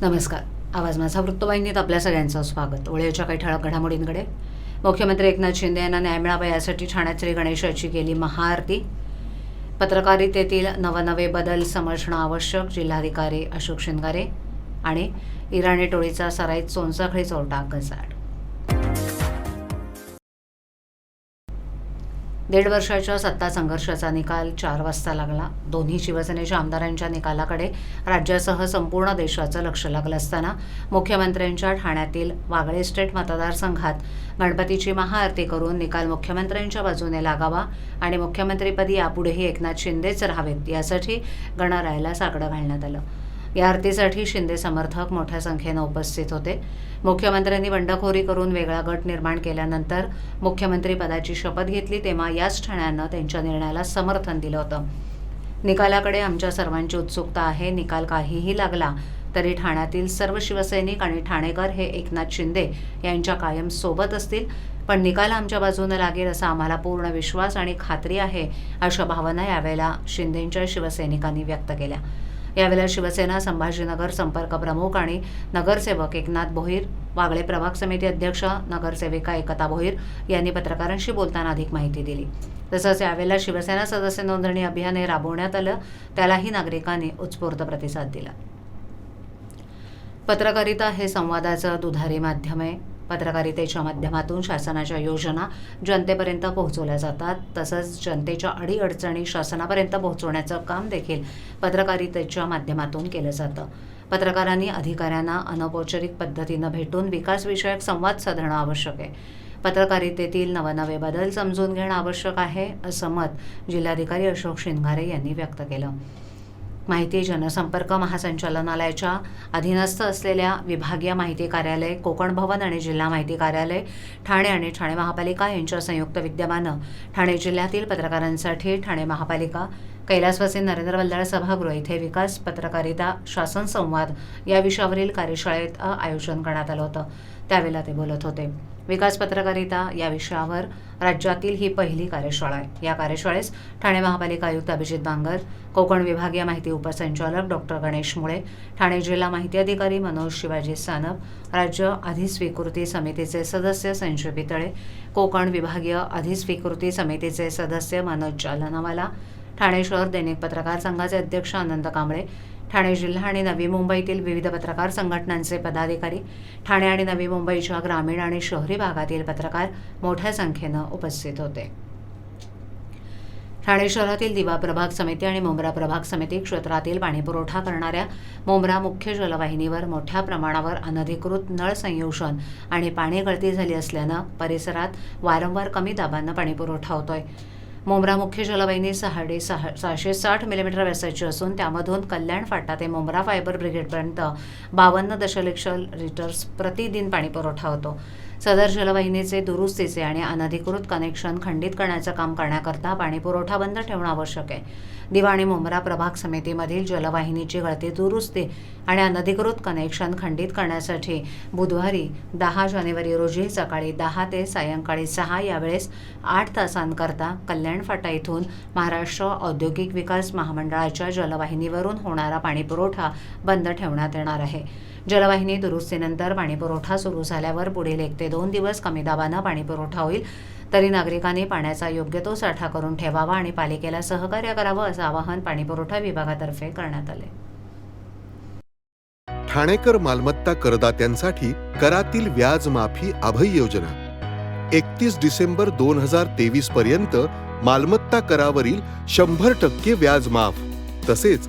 नमस्कार. आवाज माझा वृत्तवाहिनीत आपल्या सगळ्यांचं स्वागत. वेळेच्या काही ठळक घडामोडींकडे. मुख्यमंत्री एकनाथ शिंदे यांना न्याय मिळावा यासाठी ठाण्यात श्री गणेशाची केली महाआरती पत्रकारितेतील नवनवे बदल समजणं आवश्यक जिल्हाधिकारी अशोक शिंगारे आणि इराणी टोळीचा सराईत सोनसाखळी चोरटा गजाड दीड वर्षाच्या सत्ता संघर्षाचा निकाल चार वाजता लागला. दोन्ही शिवसेनेच्या आमदारांच्या निकालाकडे राज्यासह संपूर्ण देशाचं लक्ष लागलं असताना मुख्यमंत्र्यांच्या ठाण्यातील वागळे स्टेट मतदारसंघात गणपतीची महाआरती करून निकाल मुख्यमंत्र्यांच्या बाजूने लागावा आणि मुख्यमंत्रीपदी यापुढेही एकनाथ शिंदेच राहावेत यासाठी गणरायाला साकडं घालण्यात आलं. या आरतीसाठी शिंदे समर्थक मोठ्या संख्येनं उपस्थित होते. मुख्यमंत्र्यांनी बंडखोरी करून वेगळा गट निर्माण केल्यानंतर मुख्यमंत्री पदाची शपथ घेतली तेव्हा याच ठाण्यानं त्यांच्या निर्णयाला समर्थन दिलं होतं. निकालाकडे आमच्या सर्वांची उत्सुकता आहे. निकाल काहीही लागला तरी ठाण्यातील सर्व शिवसैनिक आणि ठाणेकर हे एकनाथ शिंदे यांच्या कायम सोबत असतील. पण निकाल आमच्या बाजूनं लागेल असा आम्हाला पूर्ण विश्वास आणि खात्री आहे अशा भावना यावेळेला शिंदेंच्या शिवसैनिकांनी व्यक्त केल्या. यावेळेला शिवसेना संभाजीनगर संपर्क प्रमुख आणि नगरसेवक एकनाथ भोईर वागळे प्रभाग समिती अध्यक्ष नगरसेविका एकता भोईर यांनी पत्रकारांशी बोलताना अधिक माहिती दिली. तसंच यावेळेला शिवसेना सदस्य नोंदणी अभियान हे राबवण्यात आलं त्यालाही नागरिकांनी उत्स्फूर्त प्रतिसाद दिला. पत्रकारिता हे संवादाचं दुधारी माध्यम आहे. पत्रकारितेच्या माध्यमातून शासनाच्या योजना जनतेपर्यंत पोहोचवल्या जातात. तसंच जनतेच्या अडीअडचणी शासनापर्यंत पोहोचवण्याचं काम देखील पत्रकारितेच्या माध्यमातून केलं जातं. पत्रकारांनी अधिकाऱ्यांना अनौपचारिक पद्धतीनं भेटून विकासविषयक संवाद साधणं आवश्यक आहे. पत्रकारितेतील नवनवे बदल समजून घेणं आवश्यक आहे असं मत जिल्हाधिकारी अशोक शिंगारे यांनी व्यक्त केलं. माहिती जनसंपर्क महासंचालनालयाच्या अधीनस्थ असलेल्या विभागीय माहिती कार्यालय कोकण भवन आणि जिल्हा माहिती कार्यालय ठाणे आणि ठाणे महापालिका यांच्या संयुक्त विद्यमानं ठाणे जिल्ह्यातील पत्रकारांसाठी ठाणे महापालिका कैलासवासी नरेंद्र वल्लाळ सभागृह इथे विकास पत्रकारिता शासन संवाद या विषयावरील कार्यशाळेत आयोजन करण्यात आलं होतं. त्यावेळेला ते बोलत होते. विकास पत्रकारिता या विषयावर राज्यातील ही पहिली कार्यशाळा आहे. या कार्यशाळेस ठाणे महापालिका आयुक्त अभिजित बांगर कोकण विभागीय माहिती उपसंचालक डॉक्टर गणेश मुळे ठाणे जिल्हा माहिती अधिकारी मनोज शिवाजी सानप राज्य अधिस्वीकृती समितीचे सदस्य संजय पितळे कोकण विभागीय अधिस्वीकृती समितीचे सदस्य मनोज जालनावाला ठाणे शहर दैनिक पत्रकार संघाचे अध्यक्ष आनंद कांबळे ठाणे जिल्हा आणि नवी मुंबईतील विविध पत्रकार संघटनांचे पदाधिकारी. ठाणे आणि नवी मुंबईच्या ग्रामीण आणि शहरी भागातील पत्रकार मोठ्या संख्येनं उपस्थित होते. ठाणे शहरातील दिवा प्रभाग समिती आणि मुंब्रा प्रभाग समिती क्षेत्रातील पाणीपुरवठा करणाऱ्या मुंब्रा मुख्य जलवाहिनीवर मोठ्या प्रमाणावर अनधिकृत नळ संयोजन आणि पाणी गळती झाली असल्यानं परिसरात वारंवार कमी दाबानं पाणीपुरवठा होतोय. मुंब्रा मुख्य जलवाहिनी सहाडे सहा सहाशे साठ मिलीमीटर व्यासाची असून त्यामधून कल्याण फाटा ते मुंब्रा फायबर ब्रिगेडपर्यंत बावन्न दशलक्ष लिटर्स प्रतिदिन पाणीपुरवठा होतो. सदर जलवाहिनीचे दुरुस्तीचे आणि अनधिकृत कनेक्शन खंडित करण्याचं काम करण्याकरता पाणीपुरवठा बंद ठेवणं आवश्यक आहे. दिवाणी मुंब्रा प्रभाग समितीमधील जलवाहिनीची गळती दुरुस्ती आणि अनधिकृत कनेक्शन खंडित करण्यासाठी बुधवारी दहा जानेवारी रोजी सकाळी दहा ते सायंकाळी सहा यावेळेस आठ तासांकरता कल्याण फाटा इथून महाराष्ट्र औद्योगिक विकास महामंडळाच्या जलवाहिनीवरून होणारा पाणीपुरवठा बंद ठेवण्यात येणार आहे. जलवाहिनी दुरुस्तीनंतर पाणीपुरवठा सुरू झाल्यावर पुढील एक ते दोन दिवस कमी दाबानं पाणीपुरवठा होईल. तरी नागरिकांनी पाण्याचा योग्य तो साठा करून ठेवावा आणि पालिकेला सहकार्य करावं असं आवाहन पाणीपुरवठा विभागातर्फे करण्यात आले. ठाणेकर मालमत्ता करदात्यांसाठी करातील व्याज माफी अभय योजना. एकतीस डिसेंबर दोन हजार तेवीस पर्यंत मालमत्ता करावरील शंभर टक्के व्याज माफ तसेच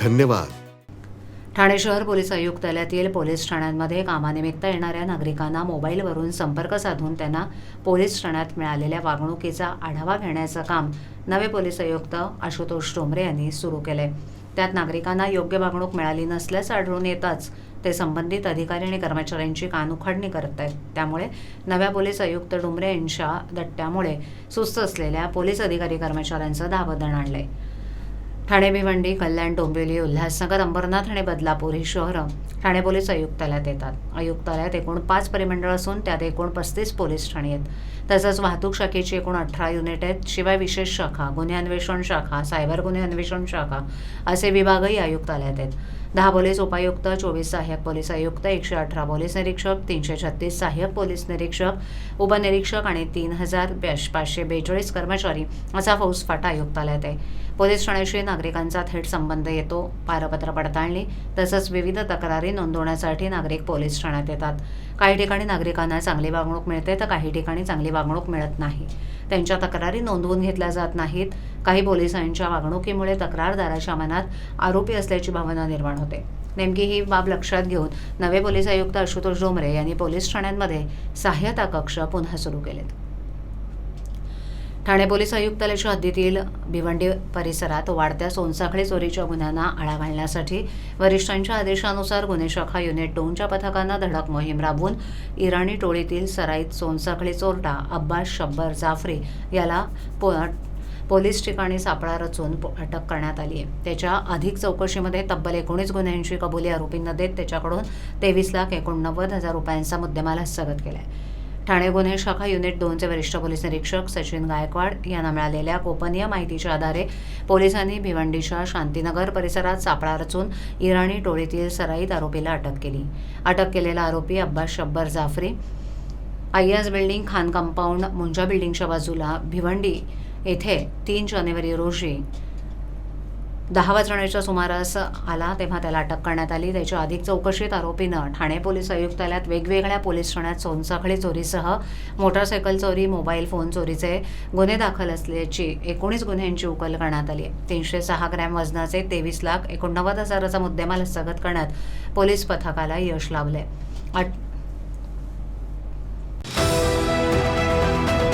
धन्यवाद. ठाणे शहर पोलीस आयुक्तालयातील पोलीस ठाण्यांमध्ये कामानिमित्त येणाऱ्या नागरिकांना मोबाईलवरून संपर्क साधून त्यांना पोलीस ठाण्यात मिळालेल्या वागणुकीचा आढावा घेण्याचं काम नवे पोलीस आयुक्त आशुतोष टोमरे यांनी सुरू केले त्यात नागरिकांना योग्य वागणूक मिळाली नसल्याचं आढळून येताच ते संबंधित अधिकारी आणि कर्मचाऱ्यांची कानउखाडणी करत आहेत. त्यामुळे नव्या पोलीस आयुक्त डुमरे यांच्या दट्ट्यामुळे सुस्त असलेल्या पोलीस अधिकारी कर्मचाऱ्यांचं धाबदण आणलंय. ठाणे भिवंडी कल्याण डोंबिवली उल्हासनगर अंबरनाथ आणि बदलापूर ही शहरं ठाणे पोलीस आयुक्तालयात येतात. आयुक्तालयात एकूण पाच परिमंडळ असून त्यात एकूण पस्तीस पोलीस ठाणी आहेत. तसंच वाहतूक शाखेची एकूण अठरा युनिट आहेत शिवाय विशेष शाखा गुन्हे अन्वेषण शाखा सायबर गुन्हे अन्वेषण शाखा असे विभागही आयुक्तालयात आहेत. दहा पोलीस उपायुक्त चोवीस सहाय्यक पोलीस आयुक्त एकशे अठरा पोलीस निरीक्षक तीनशे छत्तीस सहाय्यक पोलीस निरीक्षक उपनिरीक्षक आणि तीन हजार पाचशे बेचाळीस कर्मचारी असा फौजफाटा आयुक्तालयात आहे. पोलीस ठाण्याशी नागरिकांचा थेट संबंध येतो. पारपत्र पडताळणी तसंच विविध तक्रारी नोंदवण्यासाठी नागरिक पोलीस ठाण्यात येतात. काही ठिकाणी नागरिकांना चांगली वागणूक मिळते तर काही ठिकाणी चांगली वागणूक मिळत नाही. त्यांच्या तक्रारी नोंदवून घेतल्या जात नाहीत. काही पोलिसांच्या वागणुकीमुळे तक्रारदाराच्या मनात आरोपी असल्याची भावना निर्माण होते. नेमकी ही बाब लक्षात घेऊन नवे पोलीस आयुक्त आशुतोष डोंबरे यांनी पोलीस ठाण्यांमध्ये सहाय्यता कक्ष पुन्हा सुरू केलेत. ठाणे पोलीस आयुक्तालयाच्या हद्दीतील भिवंडी परिसरात वाढत्या सोनसाखळी चोरीच्या गुन्ह्यांना आळा घालण्यासाठी वरिष्ठांच्या आदेशानुसार गुन्हे शाखा युनिट दोनच्या पथकांना धडक मोहीम राबवून इराणी टोळीतील सराईत सोनसाखळी चोरटा अब्बास शब्बर जाफरी याला पो पोलीस ठिकाणी सापळा रचून अटक करण्यात आली आहे. त्याच्या अधिक चौकशीमध्ये तब्बल एकोणीस गुन्ह्यांची कबुली आरोपींना देत त्याच्याकडून तेवीस लाख एकोणनव्वद हजार रुपयांचा मुद्देमाल हस्तगत केला आहे ठाणे गुन्हे शाखा युनिट दोनचे वरिष्ठ पोलीस निरीक्षक सचिन गायकवाड यांना मिळालेल्या गोपनीय माहितीच्या आधारे पोलिसांनी भिवंडीच्या शांतीनगर परिसरात सापळा रचून इराणी टोळीतील सराईत आरोपीला अटक केली. अटक केलेला आरोपी अब्बास शब्बर जाफरी अय्याज बिल्डिंग खान कंपाऊंड मुंजा बिल्डिंगच्या बाजूला भिवंडी येथे तीन जानेवारी रोजी दहा वाजण्याच्या सुमारास आला तेव्हा त्याला अटक करण्यात आली. त्याच्या अधिक चौकशीत आरोपीनं ठाणे पोलीस आयुक्तालयात वेगवेगळ्या पोलीस ठाण्यात सोनसाखळी चोरीसह मोटारसायकल चोरी मोबाईल फोन चोरीचे गुन्हे दाखल असल्याची एकोणीस गुन्ह्यांची उकल करण्यात आली. आहे तीनशे सहा ग्रॅम वजनाचे तेवीस लाख एकोणनव्वद हजाराचा मुद्देमाल हस्तगत करण्यात पोलीस पथकाला यश लाभले.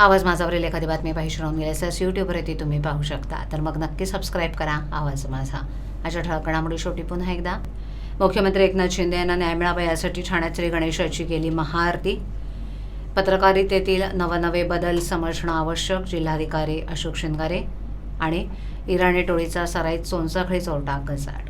आवाज माझावरील एखादी बातमी पाहिजे राहून गेली असल्यास यूट्यूबवरती तुम्ही पाहू शकता. तर मग नक्की सबस्क्राईब करा आवाज माझा. अशा ठळक घडामोडी शेवटी पुन्हा एकदा. मुख्यमंत्री एकनाथ शिंदे यांना न्याय मिळावा यासाठी ठाण्यात श्री गणेशाची केली महाआरती. पत्रकारितेतील नवनवे बदल समजणं आवश्यक जिल्हाधिकारी अशोक शिंगारे आणि इराणी टोळीचा सराईत सोनसाखळी चोरटा गजाड